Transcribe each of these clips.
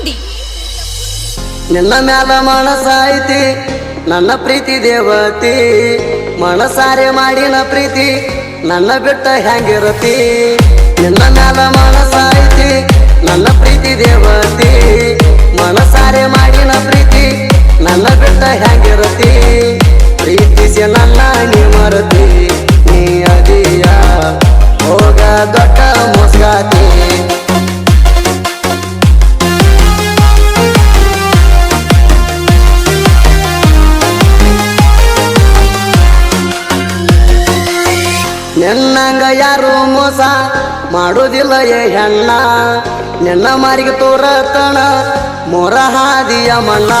ಕುಂದಿ ನಿನ್ನ ಮ್ಯಾಲ ಮನಸಾಯ್ತಿ ನನ್ನ ಪ್ರೀತಿ ದೇವತಿ. ಮನಸಾರೆ ಮಾಡಿನ ಪ್ರೀತಿ, ನನ್ನ ಬಿಟ್ಟ ಹೆಂಗಿರತಿ? ನಿನ್ನ ಮ್ಯಾಲ ನಿನ್ನಂಗ ಯಾರು ಮೋಸ ಮಾಡುವುದಿಲ್ಲ ಏ ಹೆಣ್ಣ. ನಿನ್ನ ಮಾರಿಗೆ ತೋರತಣ ಮೊರ ಹಾದಿಯ ಮಣ್ಣ.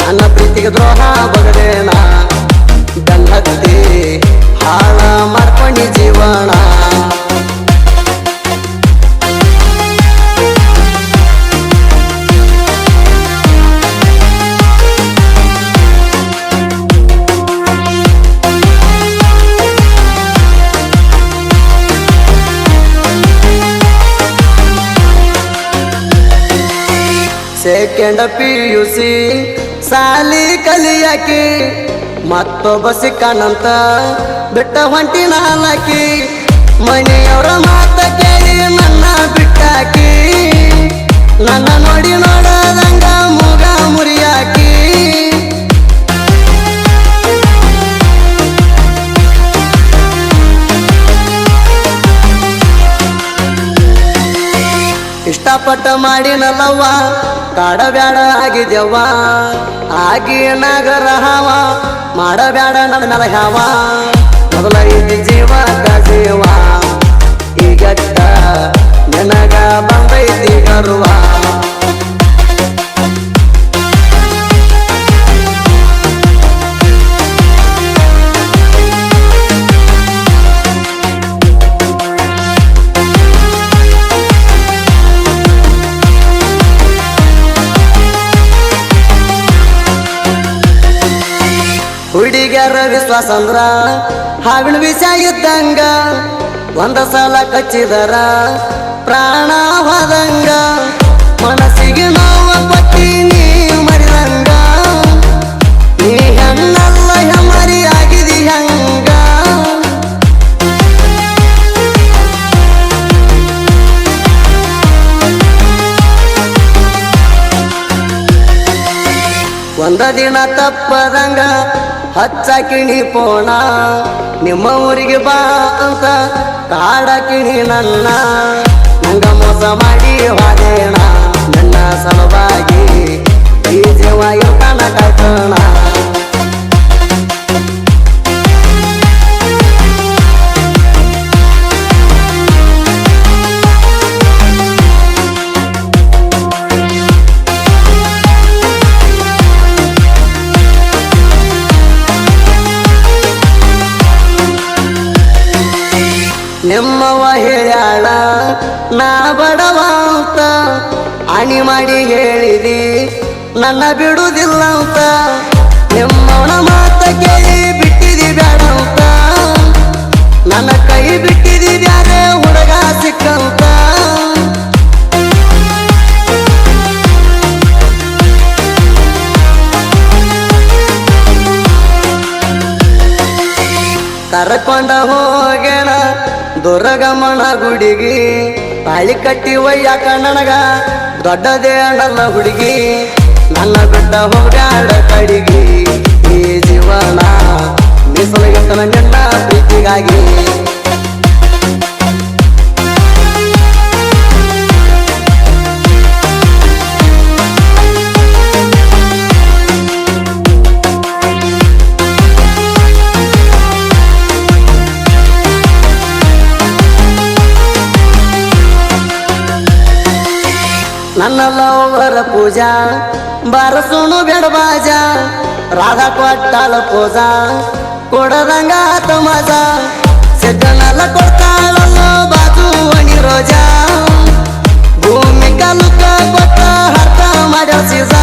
ನನ್ನ ಪ್ರೀತಿಗೆ ದ್ರೋಹ ಬಗದೇನ. ಬೆಲ್ಲದಿ ಹಾಳ ಮಾಡ್ಕೊಂಡಿ ಜೀವನ. ಸೆಕೆಂಡ್ ಪಿ ಯು ಸಿ ಸಾಲಿ ಕಲಿಯಾಕಿ, ಮತ್ತೊಬ್ಬ ಸಿಕ್ಕನಂತ ಬಿಟ್ಟ ಹೊಂಟಿ ನಾಲ್ಕಿ ಮನೆಯವರ ಮಾತ ಕೇಳಿ ನನ್ನ ಬಿಟ್ಟಾಕಿ. ನನ್ನ ನೋಡಿ ನೋಡದಂಗ ಮುಗ ಮುರಿಯಾಕಿ. ಇಷ್ಟಪಟ್ಟ ಮಾಡಿನಲ್ಲವ್ವ ಕಾಡಬ್ಯಾಡ ಆಗಿದ್ಯವ್ವ ಆಗಿ ನಗರ ಹಾವ. ಮಾಡಬ್ಯಾಡ ನನ್ನ ಮೇಲೆ ಮೊದಲ ಐತಿ ಜೀವ ಜೀವ ಈಗ ನಿನಗ ಬಂದೈತಿ ಗರ್ವ. ಹುಡುಗ್ಯಾರ ವಿಶ್ವಾಸ ಅಂದ್ರ ಹಾವಿನ ವಿಷ ಇದ್ದಂಗ ಒಂದ ಸಲ ಕಚ್ಚಿದರ ಪ್ರಾಣ ಹೋದಂಗ. ಮನಸ್ಸಿಗೆ ನೋವ ಪಟ್ಟಿ ನೀ ಮರಿದಂಗ. ನೀ ಹೆಣ್ಣಲ್ಲ ಆಗಿದಿ ಹಂಗ. ಒಂದ ದಿನ ತಪ್ಪದಂಗ ಹಚ್ಚಾಕಿಣಿ ಪೋಣ, ನಿಮ್ಮ ಊರಿಗೆ ಬಾ ಅಂತ ಕಾಡಕಿಣಿ ನನ್ನ. ನಂಗ ಮೋಸ ಮಾಡಿ ವಾದೇಣ ನನ್ನ ಸಲುವಾಗಿ ಈ ಜೀವ ಇರ್ತಾನ ಕಾಯ್ತಾನ ನಿಮ್ಮವ್ವ ಹೇಳ್ಯಾಳ, ನಾ ಬಡವ ಅಂತ ಅಣಿ ಮಾಡಿ ಹೇಳಿದಿ, ನನ್ನ ಬಿಡುವುದಿಲ್ಲ ಅಂತ. ನಿಮ್ಮವನ ಮಾತ ಕೇಳಿ ಬಿಟ್ಟಿದಿ ಬ್ಯಾಡ ಅಂತ. ನನ್ನ ಕೈ ಬಿಟ್ಟಿದಿ ಬ್ಯಾರೆ ಹುಡುಗ ಸಿಕ್ಕಂತ. ಕರ್ಕೊಂಡ ಹೋಗೇಣ ದುರ್ಗಮ್ಮನ ಗುಡಿಗಿ ತಾಳಿ ಕಟ್ಟಿ ನನಗ ದೊಡ್ಡದೇ ಅಣ್ಣನ ಹುಡುಗಿ. ನನ್ನ ಬಿಟ್ಟ ಹೋಗ್ಯಾಡ ಕಡಿಗಿ. ನನ್ನ ಲವರ ಪೂಜಾ, ಬರಸುಣು ಬೆಡಬಾಜ ರಾಧಾ ಕೊಟ್ಟಲ ಪೂಜಾ, ಕೊಡದಂಗ ಆತ ಮಜ ಸಿದ್ದನಲ್ಲ ಕೊಡ್ತಾಳಲ್ಲ ಬಾಜು ಅಣಿ ರೋಜಾ. ಭೂಮಿ ಕಲುಕ ಕೊಟ್ಟ ಹರ್ತ ಮಾಡ್ಯಾಳ ಸೀಸಾ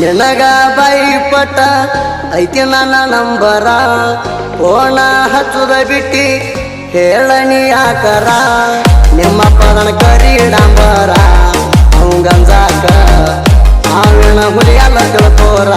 ನಿನಗ ಬೈಪ ಕೊಟ್ಟ ಐತಿ ನನ್ನ ನಂಬರ ಓಣ ಹಚ್ಚುದ ಬಿಟ್ಟಿ ಹೇಳನಿ ಯಾಕರ? ನಿಮ್ಮ ಪದನ ಕರಿ ಡಾಂಬರ, ಅವಂಗಂಜಾಕ ಮಾವಿನ ಹುಲಿಯಲ್ಲ ತಿಳ್ಕೋರ?